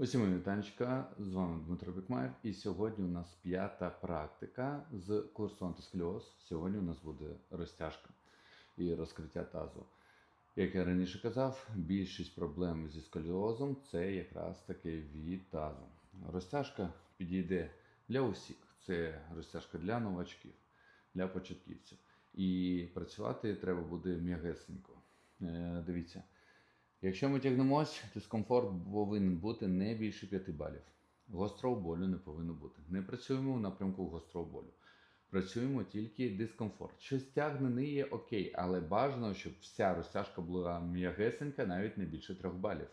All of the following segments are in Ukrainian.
Усім мої вітанечка, з вами Дмитро Бікмаєв, і сьогодні у нас п'ята практика з курсу антисколіоз. Сьогодні у нас буде розтяжка і розкриття тазу. Як я раніше казав, більшість проблем зі сколіозом це якраз таки від тазу. Розтяжка підійде для усіх. Це розтяжка для новачків, для початківців. І працювати треба буде м'ягесенько. Е, Дивіться. Якщо ми тягнемось, дискомфорт повинен бути не більше 5 балів. Гострого болю не повинно бути. Не працюємо в напрямку гострого болю. Працюємо тільки дискомфорт. Щось тягнений є окей, але бажано, щоб вся розтяжка була м'ягесенька, навіть не більше 3 балів.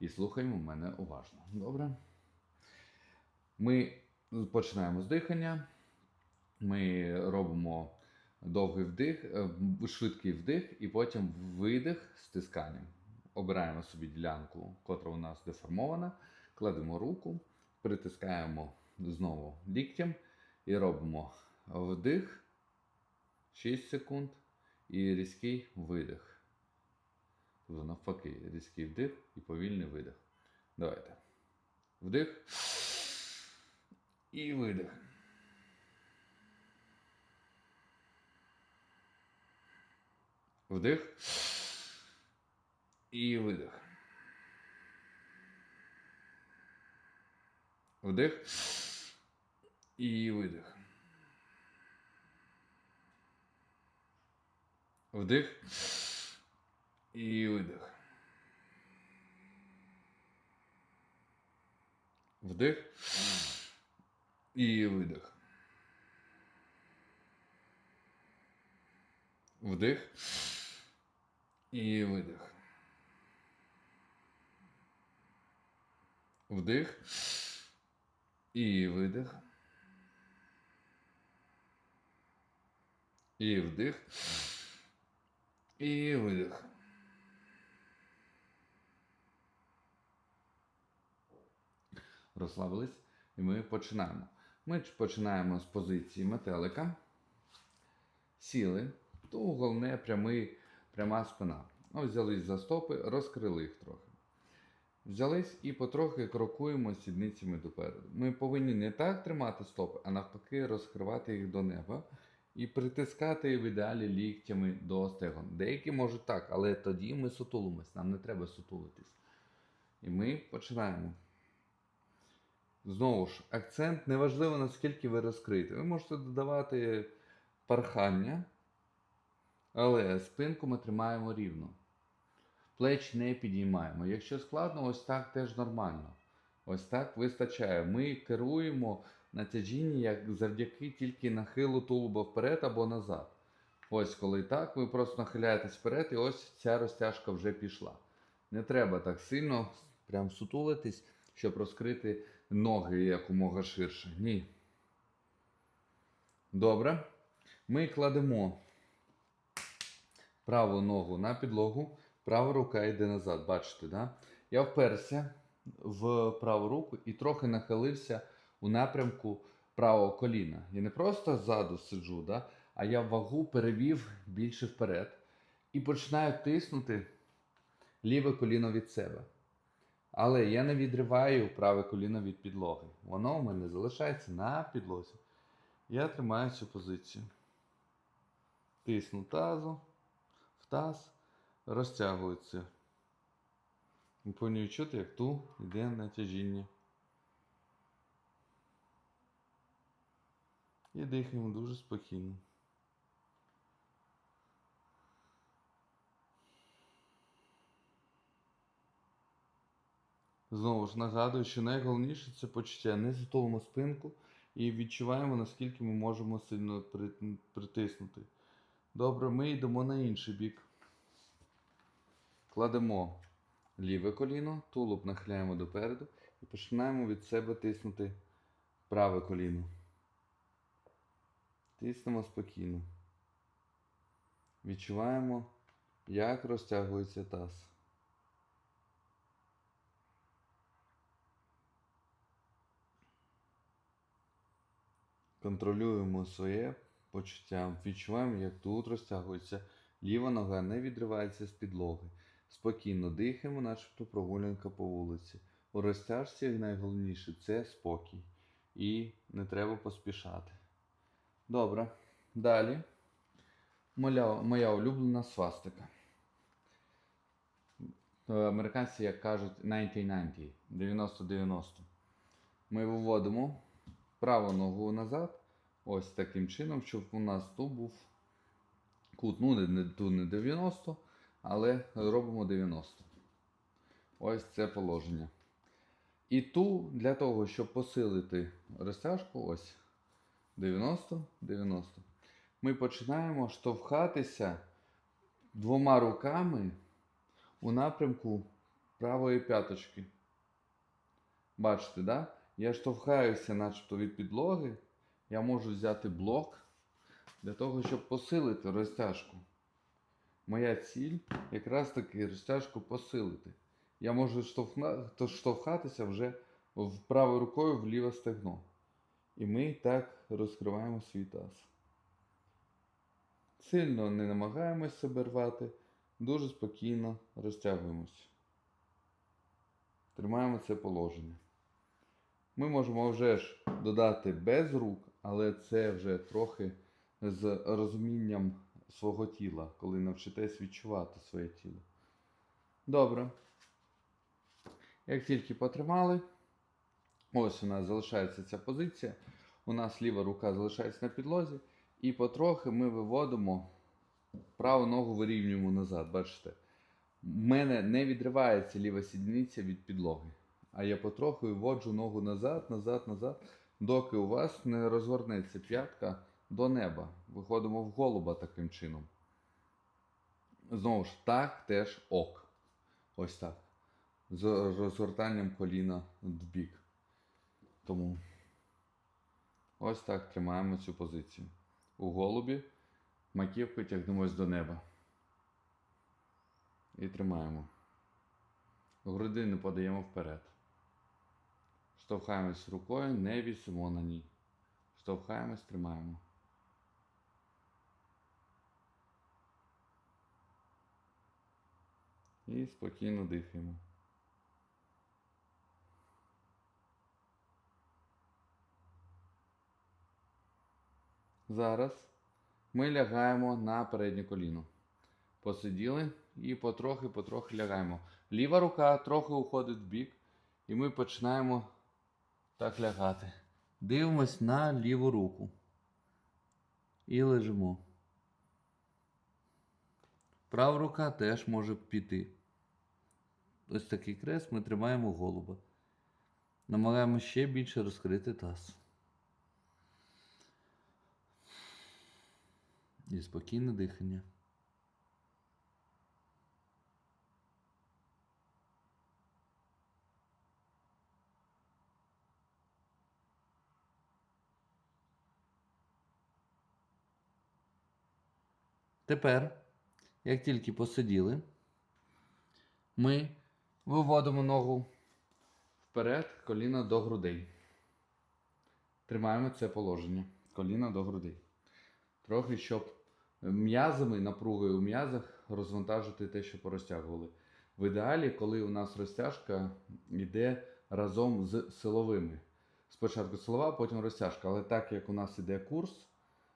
І слухаємо мене уважно. Добре? Ми починаємо з дихання. Ми робимо довгий вдих, е, швидкий вдих і потім видих з тисканням. Обираємо собі ділянку, котра у нас деформована, кладемо руку, притискаємо знову ліктем і робимо вдих 6 секунд і різкий видих. Тобто навпаки, різкий вдих і повільний видих. Давайте. Вдих і видих. Вдих. І видих. Вдих. І видих. Вдих. І видих. Вдих. І видих. Вдих. І видих. Вдих. І видих. І вдих. І видих. Розслабились. І ми починаємо. Ми починаємо з позиції метелика. Сіли. То головне прямий, пряма спина. Ну, взялись за стопи, розкрили їх трохи. Взялись і потрохи крокуємо сідницями допереду. Ми повинні не так тримати стопи, а навпаки, розкривати їх до неба і притискати в ідеалі ліктями до стегон. Деякі можуть так, але тоді ми сутулимось, нам не треба сутулитись. І ми починаємо. Знову ж, акцент неважливо, наскільки ви розкриєте. Ви можете додавати пархання, але спинку ми тримаємо рівно. Плеч не підіймаємо. Якщо складно, ось так теж нормально. Ось так вистачає. Ми керуємо натяжіння як завдяки тільки нахилу тулуба вперед або назад. Ось коли так, ви просто нахиляєтесь вперед, і ось ця розтяжка вже пішла. Не треба так сильно прям сутулитись, щоб розкрити ноги якомога ширше. Ні. Добре. Ми кладемо праву ногу на підлогу, права рука йде назад. Бачите, да? Я вперся в праву руку і трохи нахилився у напрямку правого коліна. Я не просто ззаду сиджу, да? а я вагу перевів більше вперед і починаю тиснути ліве коліно від себе. Але я не відриваю праве коліно від підлоги. Воно у мене залишається на підлозі. Я тримаю цю позицію. Тисну тазу, в таз, розтягується. Ви повинні відчути, як ту йде натяжіння. І дихаємо дуже спокійно. Знову ж нагадую, що найголовніше це почуття. Не затовуємо спинку і відчуваємо, наскільки ми можемо сильно притиснути. Добре, ми йдемо на інший бік. Кладемо ліве коліно, тулуб нахиляємо допереду і починаємо від себе тиснути праве коліно. Тиснемо спокійно. Відчуваємо, як розтягується таз. Контролюємо своє почуття, відчуваємо, як тут розтягується ліва нога, не відривається з підлоги. Спокійно дихаємо, начебто прогулянка по вулиці. У розтяжці найголовніше це спокій. І не треба поспішати. Добре. Далі. Моя, моя улюблена свастика. Е, Американці, як кажуть, 90-90, 90-90. Ми виводимо праву ногу назад, ось таким чином, щоб у нас тут був кут. Ну, не, не, тут не 90, але робимо 90. Ось це положення. І ту для того, щоб посилити розтяжку, ось 90, 90. Ми починаємо штовхатися двома руками у напрямку правої п'яточки. Бачите, да? Я штовхаюся начебто від підлоги. Я можу взяти блок для того, щоб посилити розтяжку. Моя ціль якраз таки розтяжку посилити. Я можу штовхатися вже в правою рукою в ліве стегно. І ми так розкриваємо свій таз. Сильно не намагаємось себе рвати, дуже спокійно розтягуємось. Тримаємо це положення. Ми можемо вже ж додати без рук, але це вже трохи з розумінням свого тіла, коли навчитесь відчувати своє тіло. Добре. Як тільки потримали, ось у нас залишається ця позиція. У нас ліва рука залишається на підлозі. І потрохи ми виводимо праву ногу вирівнюємо назад. Бачите? В мене не відривається ліва сідниця від підлоги. А я потроху виводжу ногу назад, назад, назад, доки у вас не розгорнеться п'ятка до неба. Виходимо в голуба таким чином. Знову ж, так теж ок. Ось так. З розгортанням коліна в бік. Тому ось так тримаємо цю позицію. У голубі маківкою тягнемось до неба. І тримаємо. Грудину подаємо вперед. Штовхаємось рукою, не вісимо на ній. Штовхаємось, тримаємо. І спокійно дихаємо. Зараз ми лягаємо на переднє коліно. Посиділи і потрохи-потрохи лягаємо. Ліва рука трохи уходить в бік, і ми починаємо так лягати. Дивимось на ліву руку. І лежимо. Права рука теж може піти. Ось такий крест ми тримаємо голуба. Намагаємося ще більше розкрити таз. І спокійне дихання. Тепер, як тільки посиділи, ми виводимо ногу вперед, коліна до грудей. Тримаємо це положення. Коліна до грудей. Трохи, щоб м'язами, напругою у м'язах розвантажити те, що порозтягували. В ідеалі, коли у нас розтяжка йде разом з силовими. Спочатку силова, потім розтяжка. Але так як у нас іде курс,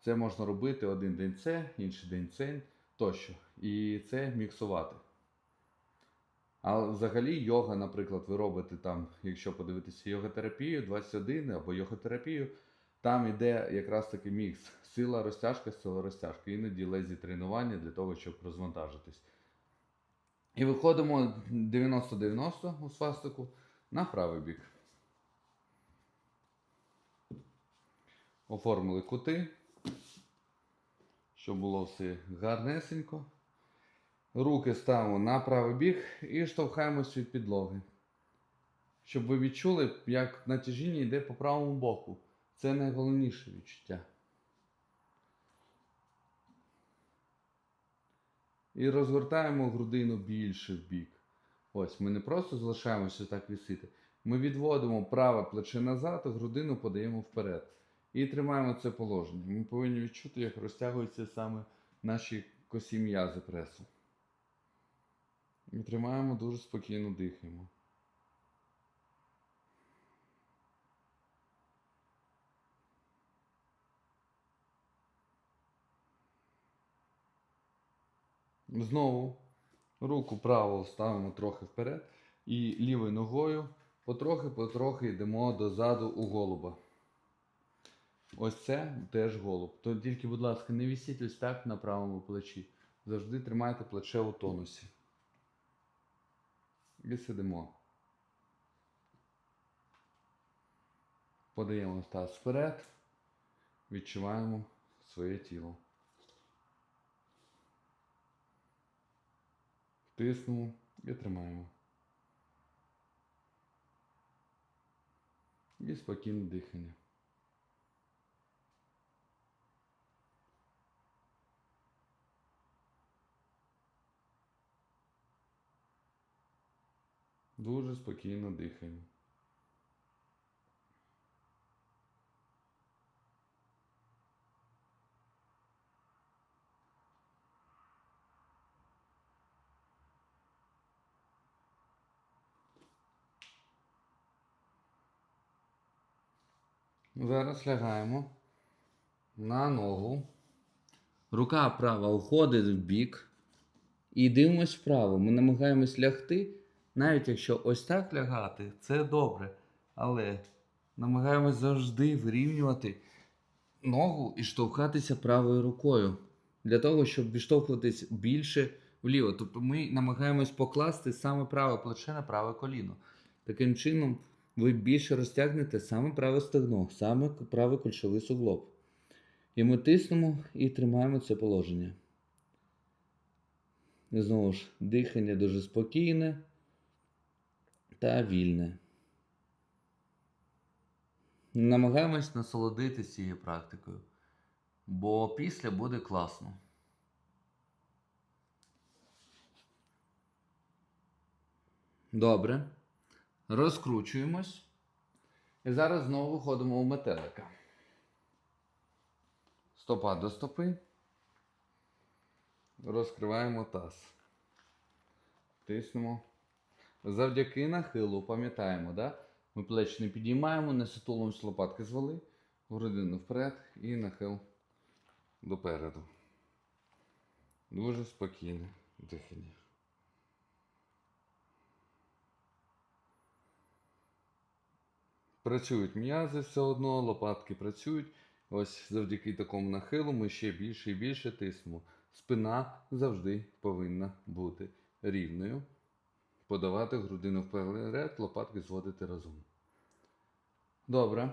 це можна робити один день це, інший день це тощо. І це міксувати. А взагалі йога, наприклад, ви робите там, якщо подивитися йога-терапію 21 або йога-терапію, там йде якраз таки мікс. Сила розтяжка, сила розтяжка. Іноді лезі тренування для того, щоб розвантажитись. І виходимо 90-90 у свастику на правий бік. Оформили кути, щоб було все гарнесенько. Руки ставимо на правий бік і штовхаємось від підлоги. Щоб ви відчули, як натяжіння йде по правому боку. Це найголовніше відчуття. І розгортаємо грудину більше в бік. Ось, ми не просто залишаємося так висити. Ми відводимо праве плече назад, а грудину подаємо вперед. І тримаємо це положення. Ми повинні відчути, як розтягуються саме наші косі м'язи пресу. Ми тримаємо дуже спокійно дихаємо. Знову руку праву ставимо трохи вперед і лівою ногою потрохи-потрохи йдемо дозаду у голуба. Ось це теж голуб. То тільки, будь ласка, не вісіть ось так на правому плечі. Завжди тримайте плече у тонусі. І сидимо. Подаємо таз вперед. Відчуваємо своє тіло. Тиснемо і тримаємо. І спокійне дихання. Дуже спокійно дихаємо. Зараз лягаємо на ногу. Рука права уходить в бік. І дивимось вправо. Ми намагаємось лягти. Навіть якщо ось так лягати, це добре. Але намагаємось завжди вирівнювати ногу і штовхатися правою рукою. Для того, щоб відштовхуватись більше вліво. Тобто ми намагаємось покласти саме праве плече на праве коліно. Таким чином, ви більше розтягнете саме праве стегно, саме правий кульшовий суглоб. І ми тиснемо і тримаємо це положення. І Знову ж, дихання дуже спокійне та вільне. Намагаємось насолодитися цією практикою, бо після буде класно. Добре. Розкручуємось. І зараз знову виходимо у метелика. Стопа до стопи. Розкриваємо таз. Тиснемо. Завдяки нахилу, пам'ятаємо, да? ми плеч не підіймаємо, не сутулимось лопатки звели, грудину вперед і нахил допереду. Дуже спокійне дихання. Працюють м'язи все одно, лопатки працюють. Ось завдяки такому нахилу ми ще більше і більше тиснемо. Спина завжди повинна бути рівною. Подавати грудину вперед, лопатки зводити разом. Добре.